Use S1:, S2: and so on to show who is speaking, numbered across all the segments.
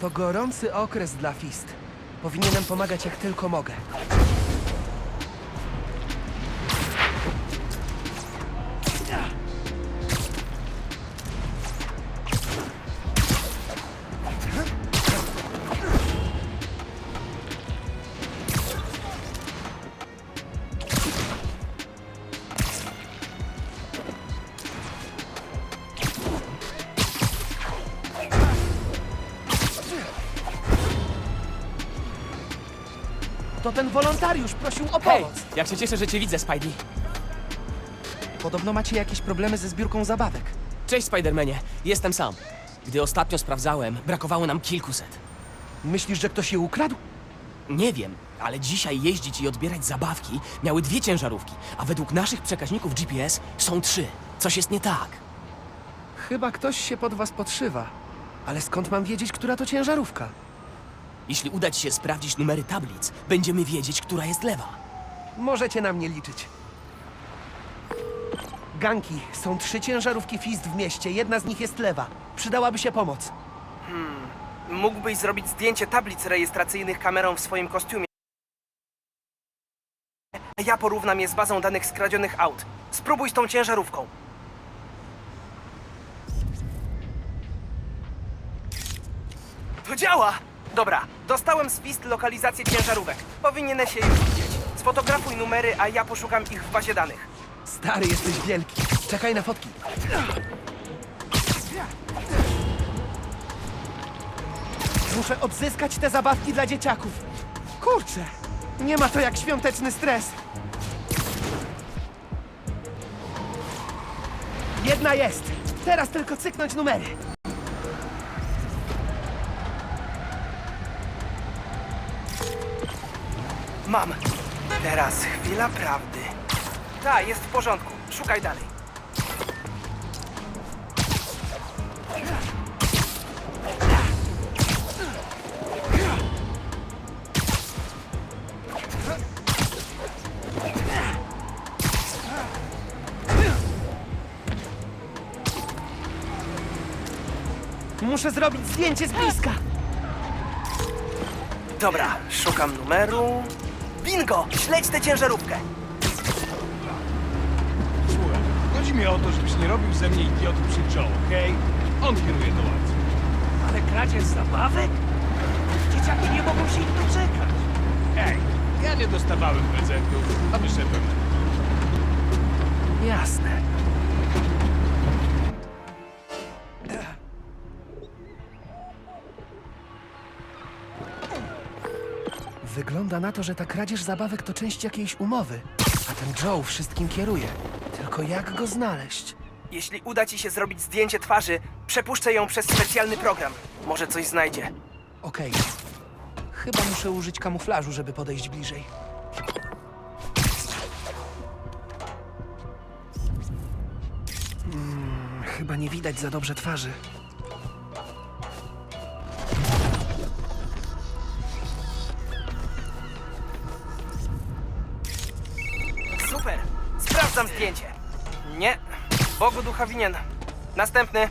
S1: To gorący okres dla Fist. Powinienem pomagać jak tylko mogę. To ten wolontariusz prosił o
S2: Hej,
S1: pomoc.
S2: jak się cieszę, że cię widzę, Spidey.
S1: Podobno macie jakieś problemy ze zbiórką zabawek.
S2: Cześć, Spidermanie. Jestem sam. Gdy ostatnio sprawdzałem, brakowało nam kilkuset.
S1: Myślisz, że ktoś je ukradł?
S2: Nie wiem, ale dzisiaj jeździć i odbierać zabawki miały dwie ciężarówki, a według naszych przekaźników GPS są trzy. Coś jest nie tak.
S1: Chyba ktoś się pod was podszywa. Ale skąd mam wiedzieć, która to ciężarówka?
S2: Jeśli uda ci się sprawdzić numery tablic, będziemy wiedzieć, która jest lewa.
S1: Możecie na mnie liczyć. Ganki, są trzy ciężarówki Fist w mieście, jedna z nich jest lewa. Przydałaby się pomoc.
S3: Mógłbyś zrobić zdjęcie tablic rejestracyjnych kamerą w swoim kostiumie. Ja porównam je z bazą danych skradzionych aut. Spróbuj z tą ciężarówką. To działa! Dobra, dostałem z Fist lokalizację ciężarówek. Powinieneś się już widzieć. Sfotografuj numery, a ja poszukam ich w bazie danych.
S1: Stary, jesteś wielki. Czekaj na fotki. Muszę odzyskać te zabawki dla dzieciaków. Kurczę, nie ma to jak świąteczny stres. Jedna jest. Teraz tylko cyknąć numery.
S3: Mam. Teraz chwila prawdy. Tak, jest w porządku. Szukaj dalej.
S1: Muszę zrobić zdjęcie z bliska.
S3: Dobra, szukam numeru. Bingo! Śledź tę ciężarówkę.
S4: Słuchaj, chodzi mi o to, żebyś nie robił ze mnie idioty przy Joe, okej? On kieruje akcją.
S5: Ale kradzież zabawek? Dzieciaki nie mogą się ich doczekać.
S4: Ej, ja nie dostawałem prezentów, a wyszedłem.
S1: Jasne. Wygląda na to, że ta kradzież zabawek to część jakiejś umowy. A ten Joe wszystkim kieruje. Tylko jak go znaleźć?
S3: Jeśli uda ci się zrobić zdjęcie twarzy, przepuszczę ją przez specjalny program. Może coś znajdzie.
S1: Okej. Chyba muszę użyć kamuflażu, żeby podejść bliżej. Hmm, chyba nie widać za dobrze twarzy.
S3: Bogu ducha winien. Następny.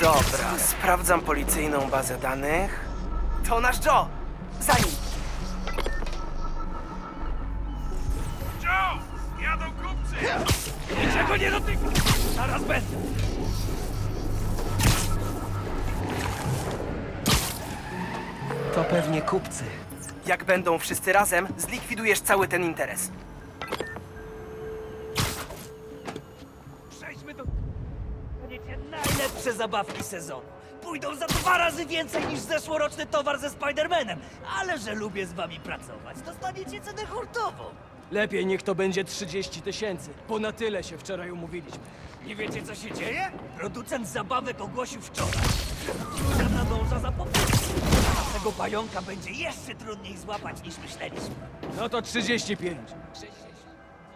S3: Dobra, sprawdzam policyjną bazę danych. To nasz Joe! Za nim!
S4: Kupcy.
S6: Jak będą wszyscy razem, zlikwidujesz cały ten interes.
S5: Przejdźmy do... Będziecie najlepsze zabawki sezonu. Pójdą za dwa razy więcej niż zeszłoroczny towar ze Spidermanem. Ale że lubię z wami pracować, dostaniecie cenę hurtową.
S7: Lepiej niech to będzie 30 tysięcy, bo na tyle się wczoraj umówiliśmy.
S5: Nie wiecie, co się dzieje? Producent zabawek ogłosił wczoraj, że nadąża za popytem. Tego pająka będzie jeszcze trudniej złapać niż myśleliśmy.
S7: No to 35.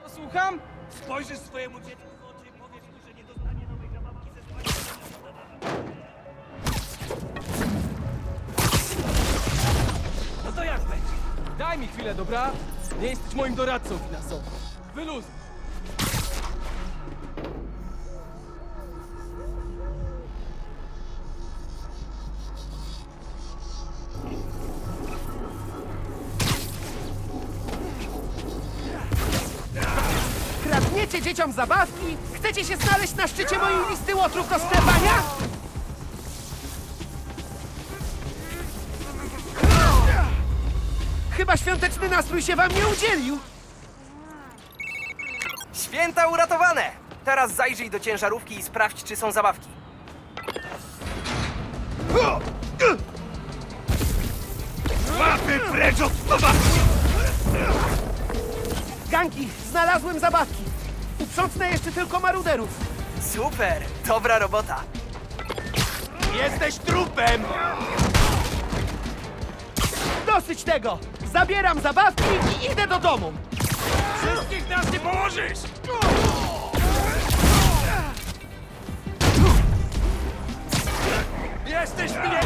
S7: No, słucham?
S5: Spojrzysz swojemu dziecku w oczy i powiesz mu, że nie dostanie nowej zabawki ze. No to jak będzie?
S7: Daj mi chwilę, dobra? Nie jesteś moim doradcą finansowym. Wyluzuj.
S8: Dzieciom zabawki? Chcecie się znaleźć na szczycie mojej listy łotrów do sklepania? Chyba świąteczny nastrój się wam nie udzielił.
S6: Święta uratowane! Teraz zajrzyj do ciężarówki i sprawdź, czy są zabawki.
S4: Łapy precz od zabawki!
S8: Ganki, znalazłem zabawki. Uprzątnę jeszcze tylko maruderów.
S6: Super! Dobra robota!
S4: Jesteś trupem!
S8: Dosyć tego! Zabieram zabawki i idę do domu.
S4: Wszystkich nas nie położysz! Jesteś mnie!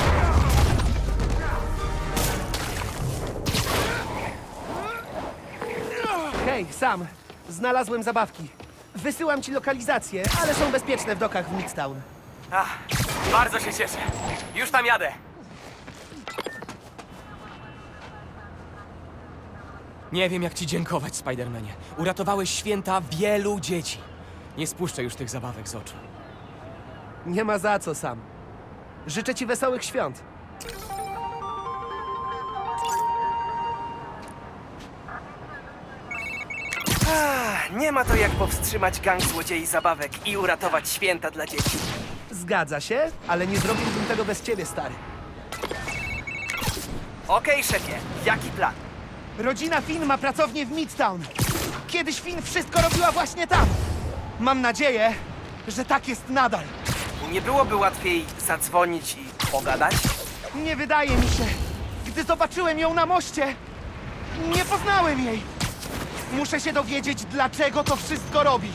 S8: Hej, Sam, znalazłem zabawki. Wysyłam ci lokalizację, ale są bezpieczne w dokach w Midtown.
S6: Ach, bardzo się cieszę. Już tam jadę.
S7: Nie wiem, jak ci dziękować, Spidermanie. Uratowałeś święta wielu dzieci. Nie spuszczę już tych zabawek z oczu.
S8: Nie ma za co, Sam. Życzę ci wesołych świąt.
S6: Nie ma to jak powstrzymać gang złodziei zabawek i uratować święta dla dzieci.
S8: Zgadza się, ale nie zrobiłbym tego bez ciebie, stary.
S6: Okej, szefie, jaki plan?
S8: Rodzina Finn ma pracownię w Midtown. Kiedyś Finn wszystko robiła właśnie tam. Mam nadzieję, że tak jest nadal.
S6: Nie byłoby łatwiej zadzwonić i pogadać?
S8: Nie wydaje mi się. Gdy zobaczyłem ją na moście, nie poznałem jej. Muszę się dowiedzieć, dlaczego to wszystko robi.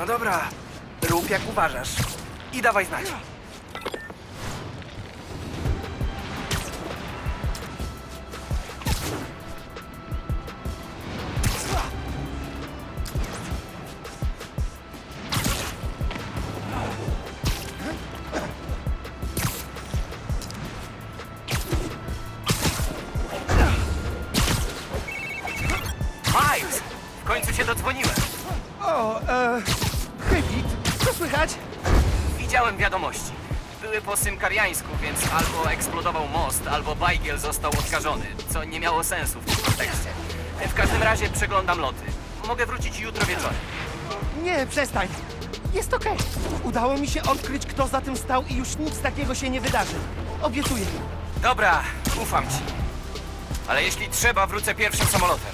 S6: No dobra, rób jak uważasz. I dawaj znać. Po symkariańsku, więc albo eksplodował most, albo Bajgiel został odkażony, co nie miało sensu w tym kontekście. W każdym razie przeglądam loty. Mogę wrócić jutro wieczorem.
S8: Nie, przestań. Jest okej. Udało mi się odkryć, kto za tym stał i już nic takiego się nie wydarzy. Obiecuję.
S6: Dobra, ufam ci. Ale jeśli trzeba, wrócę pierwszym samolotem.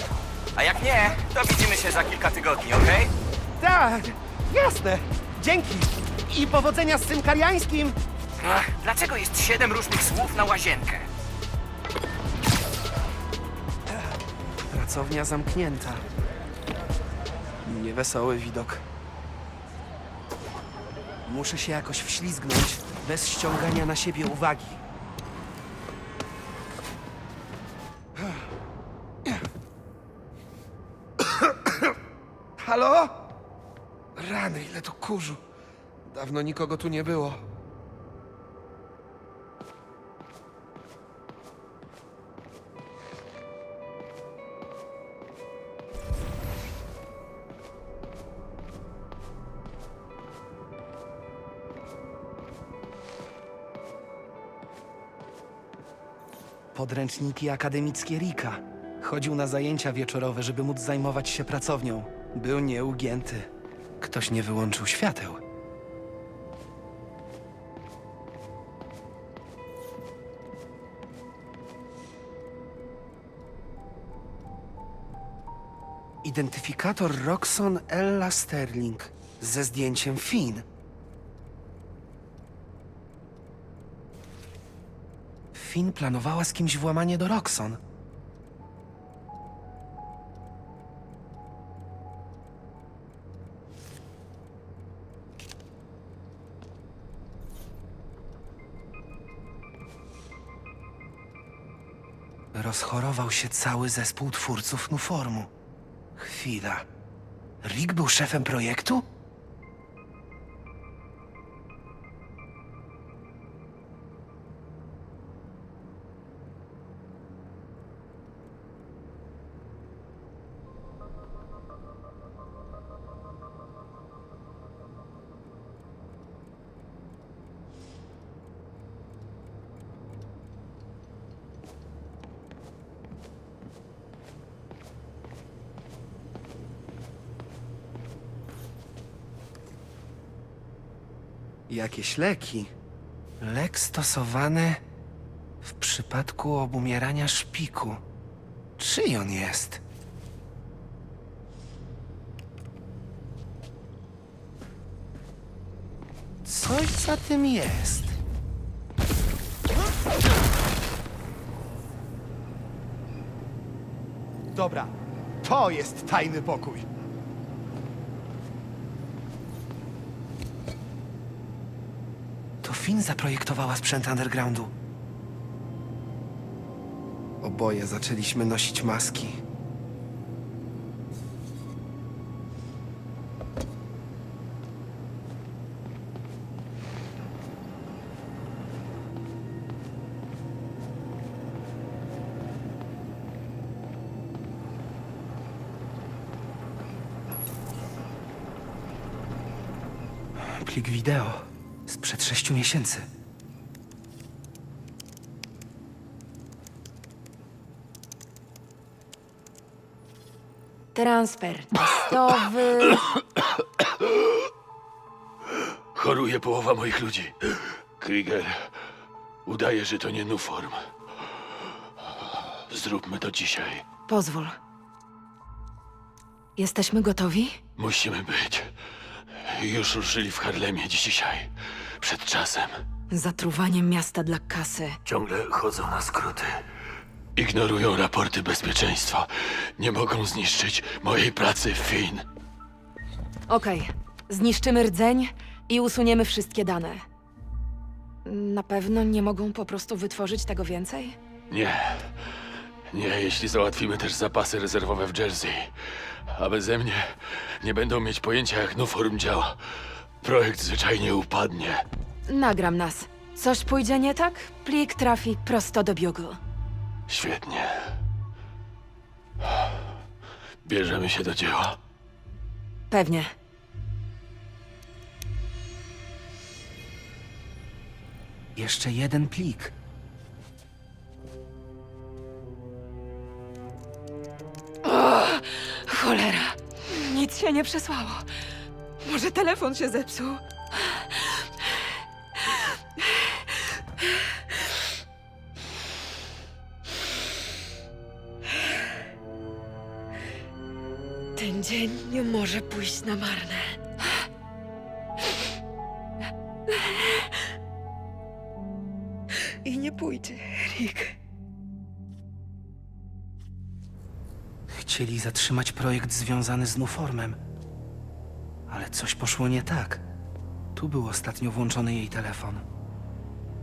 S6: A jak nie, to widzimy się za kilka tygodni, okej?
S8: Tak, jasne. Dzięki. I powodzenia z tym kariańskim.
S6: Ach, Dlaczego jest siedem różnych słów na łazienkę?
S8: Pracownia zamknięta. Niewesoły widok. Muszę się jakoś wślizgnąć bez ściągania na siebie uwagi. Halo? Rany, ile to kurzu. Dawno nikogo tu nie było.
S1: Podręczniki akademickie Rika. Chodził na zajęcia wieczorowe, żeby móc zajmować się pracownią. Był nieugięty. Ktoś nie wyłączył świateł. Identyfikator Roxon Ella Sterling ze zdjęciem Finn. Finn planowała z kimś włamanie do Roxon. Rozchorował się cały zespół twórców Nuformu. Chwila. Rick był szefem projektu? Jakieś leki. Lek stosowany w przypadku obumierania szpiku. Czyj on jest? Coś za tym jest. Dobra, to jest tajny pokój. Finn zaprojektowała sprzęt undergroundu. Oboje zaczęliśmy nosić maski. Plik wideo sprzed sześciu miesięcy.
S9: Transfer testowy.
S10: Choruje połowa moich ludzi. Krieger udaje, że to nie Nuform. Zróbmy to dzisiaj.
S9: Pozwól. Jesteśmy gotowi?
S10: Musimy być. Już ruszyli w Harlemie dzisiaj. Przed czasem.
S9: Zatruwanie miasta dla kasy.
S10: Ciągle chodzą na skróty. Ignorują raporty bezpieczeństwa. Nie mogą zniszczyć mojej pracy, Finn.
S9: Okej, zniszczymy rdzeń i usuniemy wszystkie dane. Na pewno nie mogą po prostu wytworzyć tego więcej?
S10: Nie. Nie, jeśli załatwimy też zapasy rezerwowe w Jersey. A beze mnie nie będą mieć pojęcia, jak Nuform działa. Projekt zwyczajnie upadnie.
S9: Nagram nas. Coś pójdzie nie tak? Plik trafi prosto do biugu.
S10: Świetnie. Bierzemy się do dzieła.
S9: Pewnie.
S1: Jeszcze jeden plik.
S9: Cholera. Nic się nie przesłało. Może telefon się zepsuł. Ten dzień nie może pójść na marne. I nie pójdzie, Rick.
S1: Chcieli zatrzymać projekt związany z Nuformem. Coś poszło nie tak. Tu był ostatnio włączony jej telefon.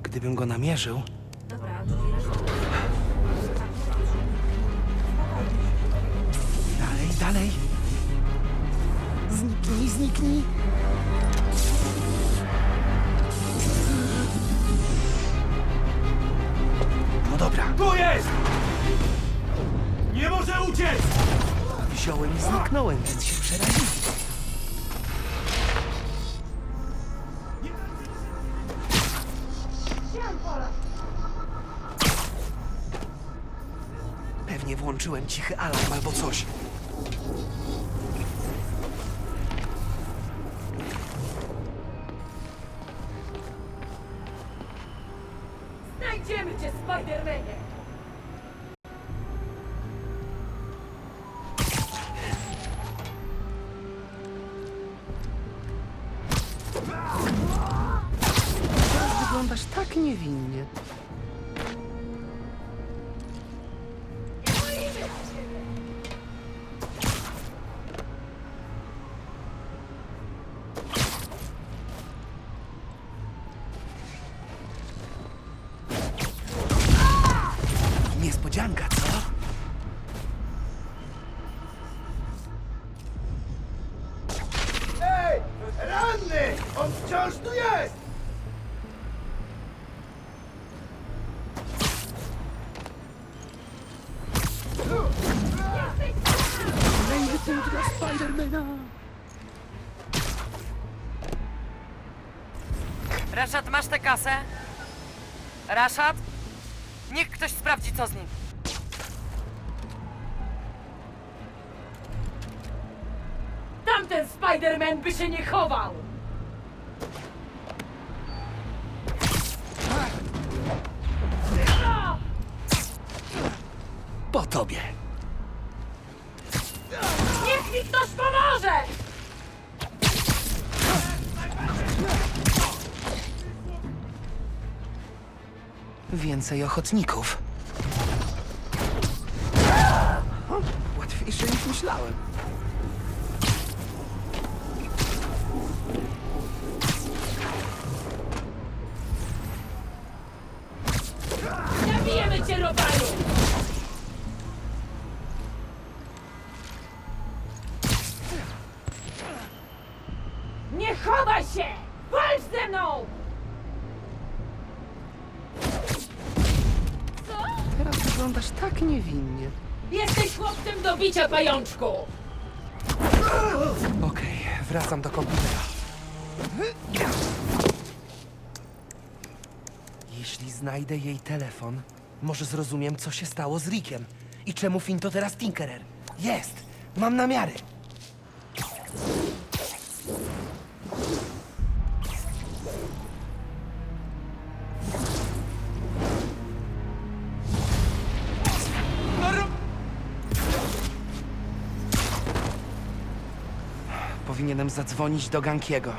S1: Gdybym go namierzył. Dalej, dalej. Zniknij, zniknij. No dobra,
S4: Tu jest! Nie może uciec!
S1: wziąłem i zniknąłem, cichy alarm albo coś.
S11: Znajdziemy cię, Spidermanie!
S1: Niespodzianka, co?
S5: Ranny! On wciąż tu jest!
S12: Raszad, masz tę kasę? Raszad? Niech ktoś sprawdzi, co z nim.
S11: Tamten Spiderman by się nie chował!
S1: Po tobie.
S11: Niech mi ktoś pomoże!
S1: Więcej ochotników. Łatwiejsze niż myślałem.
S11: Bicia, pajączku!
S1: Okej, wracam do komputera. Jeśli znajdę jej telefon, może zrozumiem, co się stało z Rickiem. I czemu Finn to teraz Tinkerer. Jest! Mam namiary! Zadzwonić do Gankiego.